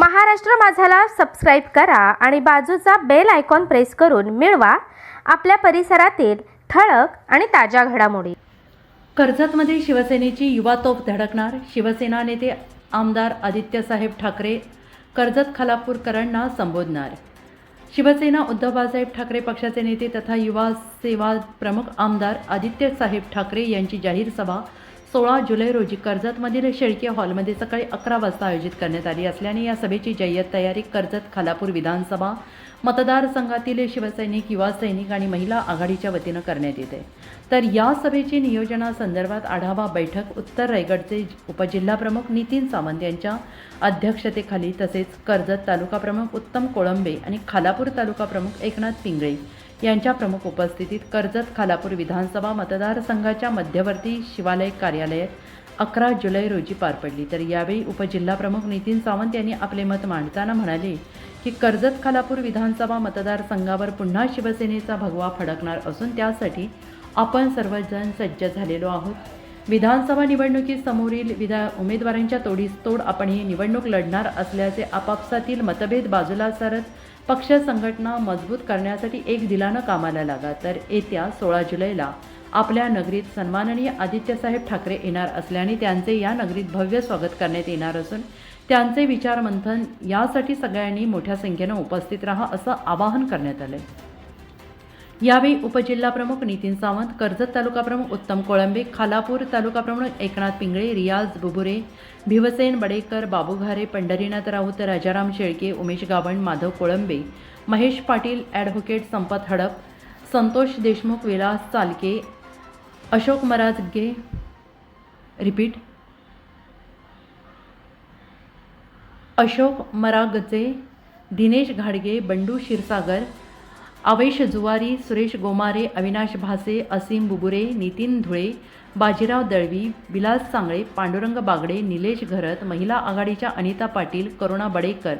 Maharashtra माझाला subscribe करा आणि बाजूचा बेल आयकॉन प्रेस करून मिळवा. आपल्या परिसरातील ठळक आणि ताज्या घडामोडी. कर्जतमध्ये शिवसेनेची युवा तोफ धडकणार शिवसेना नेते आमदार आदित्यसाहेब ठाकरे कर्जत खालापूरकरांना संबोधणार. शिवसेना उद्धव बाळासाहेब ठाकरे पक्षाचे नेते तथा युवा सेवा प्रमुख आमदार आदित्यसाहेब ठाकरे यांची जाहीर सभा सोळा जुलै रोजी कर्जतमधील शेळके हॉलमध्ये सकाळी अकरा वाजता आयोजित करण्यात आली असल्याने या सभेची जय्यत तयारी कर्जत खालापूर विधानसभा मतदारसंघातील शिवसैनिक युवा सैनिक आणि महिला आघाडीच्या वतीनं करण्यात येते. तर या सभेची नियोजनासंदर्भात आढावा बैठक उत्तर रायगडचे उपजिल्हाप्रमुख नितीन सावंत यांच्या अध्यक्षतेखाली तसेच कर्जत तालुका प्रमुख उत्तम कोळंबे आणि खालापूर तालुका प्रमुख एकनाथ पिंगळे यांच्या प्रमुख उपस्थितीत कर्जत खालापूर विधानसभा मतदारसंघाच्या मध्यवर्ती शिवालय कार्यालयात अकरा जुलै रोजी पार पडली. तर यावेळी उपजिल्हाप्रमुख नितीन सावंत यांनी आपले मत मांडताना म्हणाले की कर्जत खालापूर विधानसभा मतदारसंघावर पुन्हा शिवसेनेचा भगवा फडकणार असून त्यासाठी आपण सर्वजण सज्ज झालेलो आहोत. विधानसभा निवडणुकीसमोरील विधा उमेदवारांच्या तोडीस तोड आपण ही निवडणूक लढणार असल्याचे आपापसातील मतभेद बाजूला सरत पक्ष संघटना मजबूत करण्यासाठी एक दिलानं कामाला लागा. तर येत्या सोळा जुलैला आपल्या नगरीत सन्माननीय आदित्यसाहेब ठाकरे येणार असल्याने त्यांचे या नगरीत भव्य स्वागत करण्यात येणार असून त्यांचे विचार मंथन यासाठी सगळ्यांनी मोठ्या संख्येनं उपस्थित राहा असं आवाहन करण्यात आलंय. यावेळी उपजिल्हाप्रमुख नितीन सावंत कर्जत तालुका प्रमुख उत्तम कोळंबे खालापूर तालुका प्रमुख एकनाथ पिंगळे रियाज बुबुरे भिवसेन बडेकर बाबू घारे पंढरीनाथ राऊत राजाराम शेळके उमेश गावण माधव कोळंबे महेश पाटील ॲडव्होकेट संपत हडप संतोष देशमुख विलास चालके अशोक मराजगे रिपीट अशोक मरागजे दिनेश घाडगे बंडू क्षीरसागर अवैश जुवारी सुरेश गोमारे अविनाश भासे असीम बुबुरे नितीन धुळे बाजीराव दळवी विलास सांगळे पांडुरंग बागडे निलेश घरत महिला आघाडीच्या अनिता पाटील करुणा बडेकर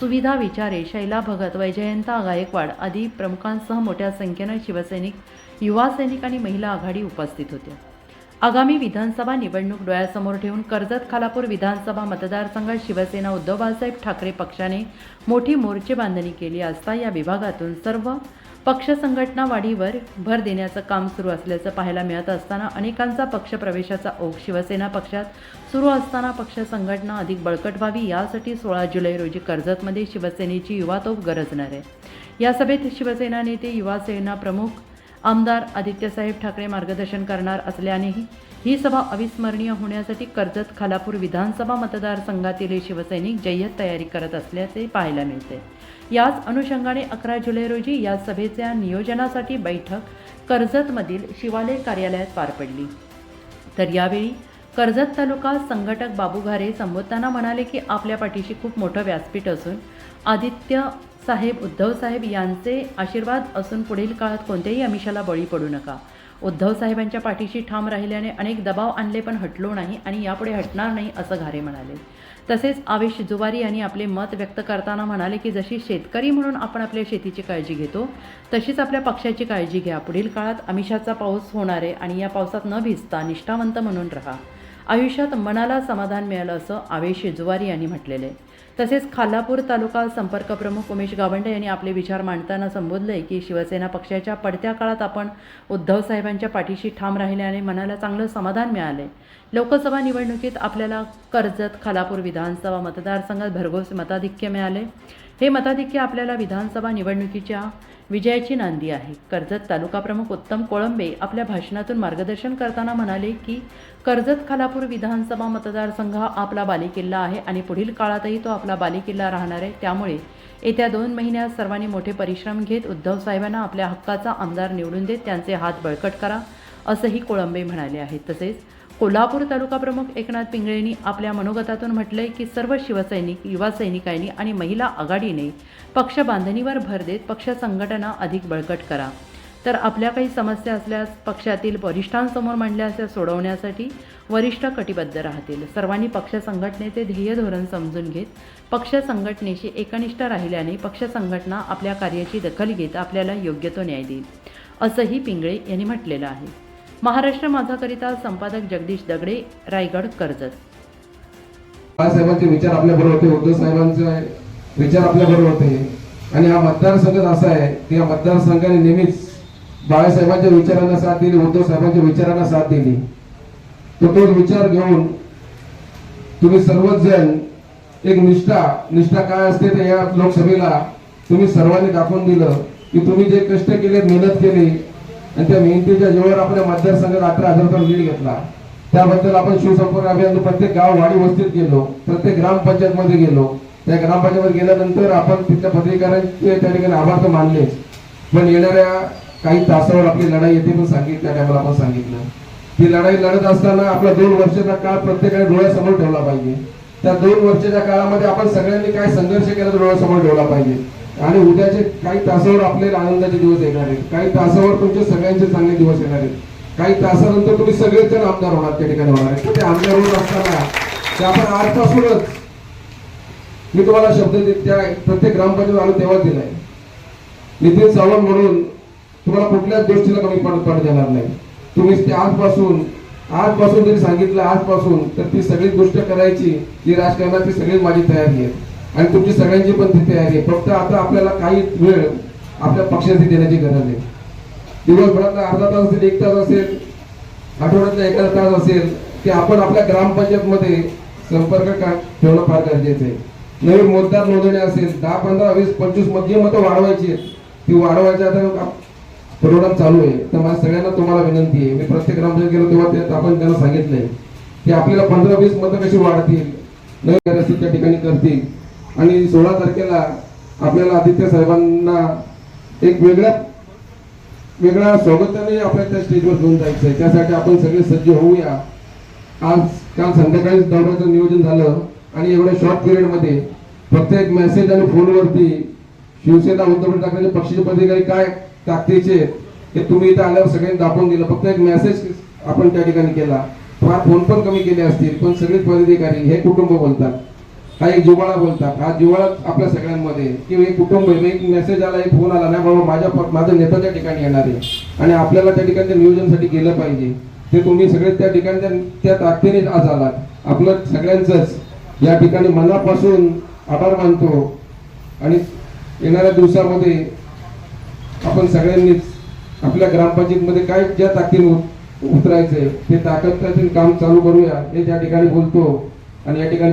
सुविधा विचारे शैला भगत वैजयंता गायकवाड आदी प्रमुखांसह मोठ्या संख्येनं शिवसैनिक युवा सैनिक आणि महिला आघाडी उपस्थित होत्या. आगामी विधानसभा निवडणूक डोळ्यासमोर ठेवून कर्जत खालापूर विधानसभा मतदारसंघात शिवसेना उद्धव बाळासाहेब ठाकरे पक्षाने मोठी मोर्चे बांधणी केली असता या विभागातून सर्व पक्ष संघटना वाढीवर भर देण्याचं काम सुरू असल्याचं पाहायला मिळत असताना अनेकांचा पक्ष प्रवेशाचा ओघ शिवसेना पक्षात सुरू असताना पक्ष संघटना अधिक बळकट व्हावी यासाठी सोळा जुलै रोजी कर्जतमध्ये शिवसेनेची युवा तोफ गरजणार आहे. या सभेत शिवसेना नेते युवासेना प्रमुख आमदार आदित्यसाहेब ठाकरे मार्गदर्शन करणार असल्यानेही ही सभा अविस्मरणीय होण्यासाठी कर्जत खालापूर विधानसभा मतदारसंघातील शिवसैनिक जय्यत तयारी करत असल्याचे पाहायला मिळते. याच अनुषंगाने अकरा जुलै रोजी या सभेच्या नियोजनासाठी बैठक कर्जतमधील शिवालय कार्यालयात पार पडली. तर यावेळी कर्जत तालुका संघटक बाबू घारे संबोधताना म्हणाले की आपल्या पाठीशी खूप मोठं व्यासपीठ असून आदित्य साहेब उद्धव साहेब यांचे आशीर्वाद असून पुढील काळात कोणत्याही आमिषाला बळी पडू नका. उद्धव साहेबांच्या पाठीशी ठाम राहिल्याने अनेक दबाव आणले पण हटलो नाही आणि यापुढे हटणार नाही असं घारे म्हणाले. तसेच आवेश जुवारी यांनी आपले मत व्यक्त करताना म्हणाले की जशी शेतकरी म्हणून आपण आपल्या शेतीची काळजी घेतो तशीच आपल्या पक्षाची काळजी घ्या. पुढील काळात आमिषाचा पाऊस होणार आहे आणि या पावसात न भिजता निष्ठावंत म्हणून राहा. आयुष्यात मनाला समाधान मिळालं असं आवेश जुवारी यांनी म्हटलेलं. आहे तसेच खालापूर तालुका संपर्क प्रमुख उमेश गावंडे यांनी आपले विचार मांडताना संबोधले की शिवसेना पक्षाच्या पडत्या काळात आपण उद्धव साहेबांच्या पाठीशी ठाम राहिल्याने मनाला चांगलं समाधान मिळाले लोकसभा निवडणुकीत आपल्याला कर्जत खालापूर विधानसभा मतदारसंघात भरघोस मताधिक्य मिळाले. हे मताधिक्य आपल्याला विधानसभा निवडणुकीच्या विजयाची नांदी आहे. कर्जत तालुका प्रमुख उत्तम कोळंबे आपल्या भाषणातून मार्गदर्शन करताना म्हणाले की कर्जत खालापूर विधानसभा मतदारसंघ हा आपला बालेकिल्ला आहे आणि पुढील काळातही तो आपला बालेकिल्ला राहणार आहे. त्यामुळे येत्या दोन महिन्यात सर्वांनी मोठे परिश्रम घेत उद्धव साहेबांना आपल्या हक्काचा आमदार निवडून देत त्यांचे हात बळकट करा असंही कोळंबे म्हणाले आहेत तसेच कोल्हापूर तालुका प्रमुख एकनाथ पिंगळेंनी आपल्या मनोगतातून म्हटलंय की सर्व शिवसैनिक युवा सैनिकांनी आणि महिला आघाडीने पक्ष बांधणीवर भर देत पक्ष संघटना अधिक बळकट करा. तर आपल्या काही समस्या असल्यास पक्षातील वरिष्ठांसमोर मांडल्या त्या सोडवण्यासाठी वरिष्ठ कटिबद्ध राहतील. सर्वांनी पक्ष संघटनेचे ध्येय धोरण समजून घेत पक्ष संघटनेशी एकनिष्ठ राहिल्याने पक्ष संघटना आपल्या कार्याची दखल घेत आपल्याला योग्य तो न्याय देईल असंही पिंगळे यांनी म्हटलेलं आहे. महाराष्ट्र माझाकरिता संपादक जगदीश दगडे रायगड कर्जत. बाळासाहेबांचे विचार आपल्या बरोबर होते उद्धव साहेबांचे विचार आपल्या बरोबर होते. आणि हा मतदारसंघ असा आहे की या मतदारसंघाने नेहमीच बाळासाहेबांच्या विचारांना साथ दिली उद्धव साहेबांच्या विचारांना साथ दिली. तर तो विचार घेऊन तुम्ही सर्वच जण एक निष्ठा निष्ठा काय असते तर या लोकसभेला तुम्ही सर्वांनी दाखवून दिलं की तुम्ही जे कष्ट केले मेहनत केली आणि त्या मेहनतीच्या जोरावर आपल्या मतदारसंघात अठरा हजारचा लीड घेतला. त्याबद्दल आपण शिवसंपर्क अभियान प्रत्येक गाव वाडी वस्तीत गेलो. प्रत्येक ग्रामपंचायत मध्ये गेलो. त्या ग्रामपंचायत गेल्यानंतर आपण तिथल्या पत्रकारांचे त्या ठिकाणी आभार तर मानलेच पण येणाऱ्या काही तासावर आपली लढाई येते पण सांगितल्या टायमाला आपण सांगितलं. ती लढाई लढत असताना आपला दोन वर्षाचा काळ प्रत्येकाने डोळ्यासमोर ठेवला पाहिजे. त्या दोन वर्षाच्या काळामध्ये आपण सगळ्यांनी काय संघर्ष केला तर डोळ्यासमोर ठेवला पाहिजे. आणि उद्याचे काही तासावर आपल्याला आनंदाचे दिवस येणार आहेत. काही तासावर तुमचे सगळ्यांचे चांगले दिवस येणार आहेत. काही तासानंतर तुम्ही सगळेच जण आमदार होणार त्या ठिकाणी होणार आहेत. ते आमदार होत असताना ते आपण आजपासूनच मी तुम्हाला शब्द त्या प्रत्येक ग्रामपंचायत आलो तेव्हा दिलाय. नितीन सावंत म्हणून तुम्हाला कुठल्याच गोष्टीला कमी पडत पडत येणार नाही. तुम्ही ते आजपासून आजपासून जरी सांगितलं आजपासून तर ती सगळी गोष्ट करायची जी राजकारणाची सगळी माझी तयारी आहे. आणि तुमची सगळ्यांची पण ती तयारी आहे. फक्त आता आपल्याला काही वेळ आपल्या पक्षाची देण्याची गरज आहे दिवसभरातला अर्धा तास असेल एक तास असेल आठवड्यातला एखादा तास असेल की आपण आपल्या ग्रामपंचायत मध्ये संपर्क ठेवणं फार गरजेचं आहे. नवीन मतदार नोंदणी असेल दहा पंधरा वीस पंचवीसमध्ये मतं वाढवायची आहेत. ती वाढवायची आता प्रोग्राम चालू आहे. तर माझ्या सगळ्यांना तुम्हाला विनंती आहे. मी प्रत्येक ग्रामपंचायत गेलो तेव्हा ते आपण त्यांना सांगितलंय. की आपल्याला पंधरा वीस मतं कशी वाढतील नवीन रस्ते त्या ठिकाणी करतील. आणि सोळा तारखेला आपल्याला आदित्य साहेबांना एक वेगळ्या वेगळ्या स्वागताने आपल्या त्या स्टेजवर घेऊन जायचं आहे त्यासाठी आपण सगळे सज्ज होऊया. आज काल संध्याकाळी दौऱ्याचं नियोजन झालं आणि एवढ्या शॉर्ट पिरियडमध्ये फक्त एक मेसेज आणि फोनवरती शिवसेना उद्धव ठाकरे पक्षाचे पदाधिकारी काय ताकदीचे हे तुम्ही इथे आल्यावर सगळ्यांनी दाखवून दिलं. फक्त एक मेसेज आपण त्या ठिकाणी केला. फार फोन पण कमी केले असतील पण सगळेच पदाधिकारी हे कुटुंब बोलतात. हा एक जिव्हाळा बोलतात. हा जिव्हाळा आपल्या सगळ्यांमध्ये. की एक कुटुंब आहे एक मेसेज आला एक फोन आला नाही बाबा माझ्या माझं नेता त्या ठिकाणी येणार आहे. आणि आपल्याला त्या ठिकाणी नियोजनसाठी गेलं पाहिजे. ते तुम्ही सगळे त्या ठिकाणी त्या- ताकदीने आज आलात. आपलं सगळ्यांचंच या ठिकाणी मनापासून आभार मानतो. आणि येणाऱ्या दिवसामध्ये आपण सगळ्यांनीच आपल्या ग्रामपंचायतीमध्ये काय ज्या ताकदीने उत- उतरायचंय ते ताकद काम चालू करूया हे त्या ठिकाणी बोलतो. आणि या ठिकाणी